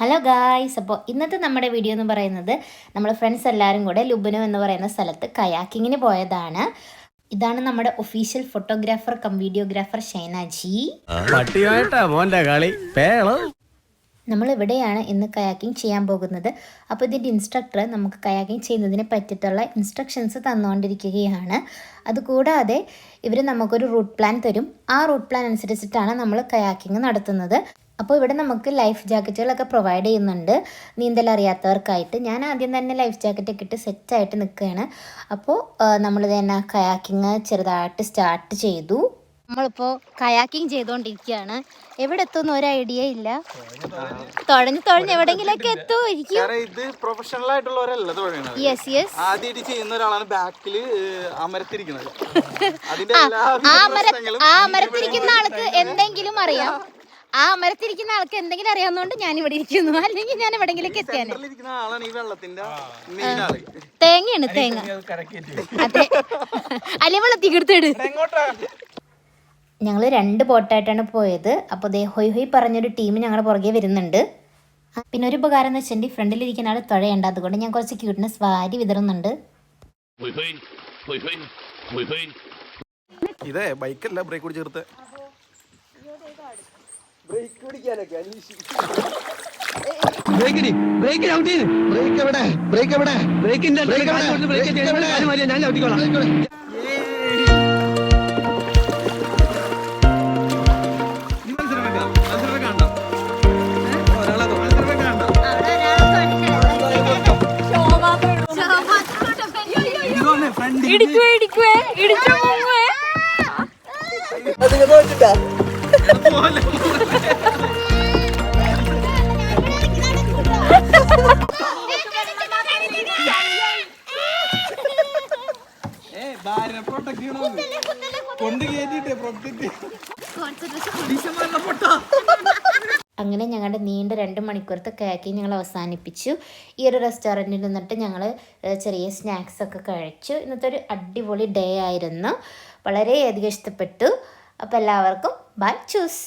Hello guys അപ്പോൾ ഇന്നത്തെ നമ്മുടെ വീഡിയോ എന്ന് പറയുന്നത് നമ്മൾ ഫ്രണ്ട്സ് എല്ലാവരും കൂടെ ലുബനോ എന്ന് പറയുന്ന സ്ഥലത്ത് കയാക്കിങ്ങിന് പോയതാണ്. ഇതാണ് നമ്മുടെ ഒഫീഷ്യൽ ഫോട്ടോഗ്രാഫർ കം വീഡിയോഗ്രാഫർ ഷൈനാജി നമ്മൾ ഇവിടെയാണ് ഇന്ന് കയാക്കിംഗ് ചെയ്യാൻ പോകുന്നത്. അപ്പോൾ ഇതിന്റെ ഇൻസ്ട്രക്ടർ നമുക്ക് കയാക്കിംഗ് ചെയ്യുന്നതിനെ പറ്റിയിട്ടുള്ള ഇൻസ്ട്രക്ഷൻസ് തന്നുകൊണ്ടിരിക്കുകയാണ്. അതുകൂടാതെ ഇവർ നമുക്കൊരു റൂട്ട് പ്ലാൻ തരും. ആ റൂട്ട് പ്ലാൻ അനുസരിച്ചിട്ടാണ് നമ്മൾ കയാക്കിംഗ് നടത്തുന്നത്. അപ്പോൾ ഇവിടെ നമുക്ക് ലൈഫ് ജാക്കറ്റുകളൊക്കെ പ്രൊവൈഡ് ചെയ്യുന്നുണ്ട്. നീന്തൽ അറിയാത്തവർക്കായിട്ട് ഞാൻ ആദ്യം തന്നെ ലൈഫ് ജാക്കറ്റൊക്കെ ഇട്ട് സെറ്റായിട്ട് നിൽക്കുകയാണ്. അപ്പോൾ നമ്മൾ തന്നെ കയാക്കിങ് ചെറുതായിട്ട് സ്റ്റാർട്ട് ചെയ്തു. നമ്മളിപ്പോൾ കയാക്കിങ് ചെയ്തുകൊണ്ടിരിക്കുകയാണ് എവിടെ എത്തുമെന്ന് ഒരു ഐഡിയ ഇല്ല. തുഴഞ്ഞ് തുഴഞ്ഞ് എവിടെങ്കിലൊക്കെ എത്തുമായിരിക്കും കാരണം ഇത് പ്രൊഫഷണൽ ആയിട്ടുള്ളവരല്ല യെസ് യെസ് ആദ്യമായിട്ട് ചെയ്യുന്ന ഒരാളാണ് അമരത്തിരിക്കുന്നത്. ആ അമരത്തിരിക്കുന്ന ആൾക്ക് എന്തെങ്കിലും അറിയാം. ആ മരത്തിരിക്കുന്ന ആൾക്ക് എന്തെങ്കിലും അറിയാവുന്നതുകൊണ്ട് ഞാൻ ഇവിടെ ഇരിക്കുന്നു. അല്ലെങ്കിൽ ഞാൻ എവിടെങ്കിലും എത്തിയാനെ ആൾ. തേങ്ങയാണ് തേങ്ങ. അതെ അല്ലെ വെള്ളത്തി എടുത്തിട് ഞങ്ങൾ രണ്ട് ബോട്ടായിട്ടാണ് പോയത്. അപ്പോൾ ദേ ഹൊയ് ഹൊയ് പറഞ്ഞൊരു ടീം ഞങ്ങളുടെ പുറകെ വരുന്നുണ്ട്. പിന്നെ ഒരു ഉപകാരം എന്ന് വെച്ചിട്ടുണ്ടെങ്കിൽ ഫ്രണ്ടിലിരിക്കുന്ന ആൾ തുഴയുണ്ട്. അതുകൊണ്ട് ഞാൻ കുറച്ച് ക്യൂട്ട്നെസ് വാരി വിതറുന്നുണ്ട്. ഇതേ ബൈക്കല്ല ബ്രേക്ക് കൂടി ചേർത്ത് ബ്രേക്കിന് ബ്രേക്ക് ഔട്ട് ചെയ്ത്. ബ്രേക്ക് എവിടെ? ബ്രേക്ക് എവിടെ? ബ്രേക്കിന്റെ ബ്രേക്ക് ഞാൻ ചവിട്ടിക്കോളാം. ഇടിക്കുവേ ഇടിക്കുവേ. ഇടിച്ചു കൊണ്ട് പ്രൊട്ടക്ട് അങ്ങനെ ഞങ്ങളുടെ നീണ്ട രണ്ട് മണിക്കൂറത്തെ കാക്കി ഞങ്ങൾ അവസാനിപ്പിച്ചു. ഈ ഒരു റെസ്റ്റോറന്റിൽ നിന്നിട്ട് ഞങ്ങൾ ചെറിയ സ്നാക്സ് ഒക്കെ കഴിച്ചു. ഇന്നത്തെ ഒരു അടിപൊളി ഡേ ആയിരുന്നു. വളരെയധികം ഇഷ്ടപ്പെട്ടു. അപ്പോൾ എല്ലാവർക്കും ബൈ ചൂസ്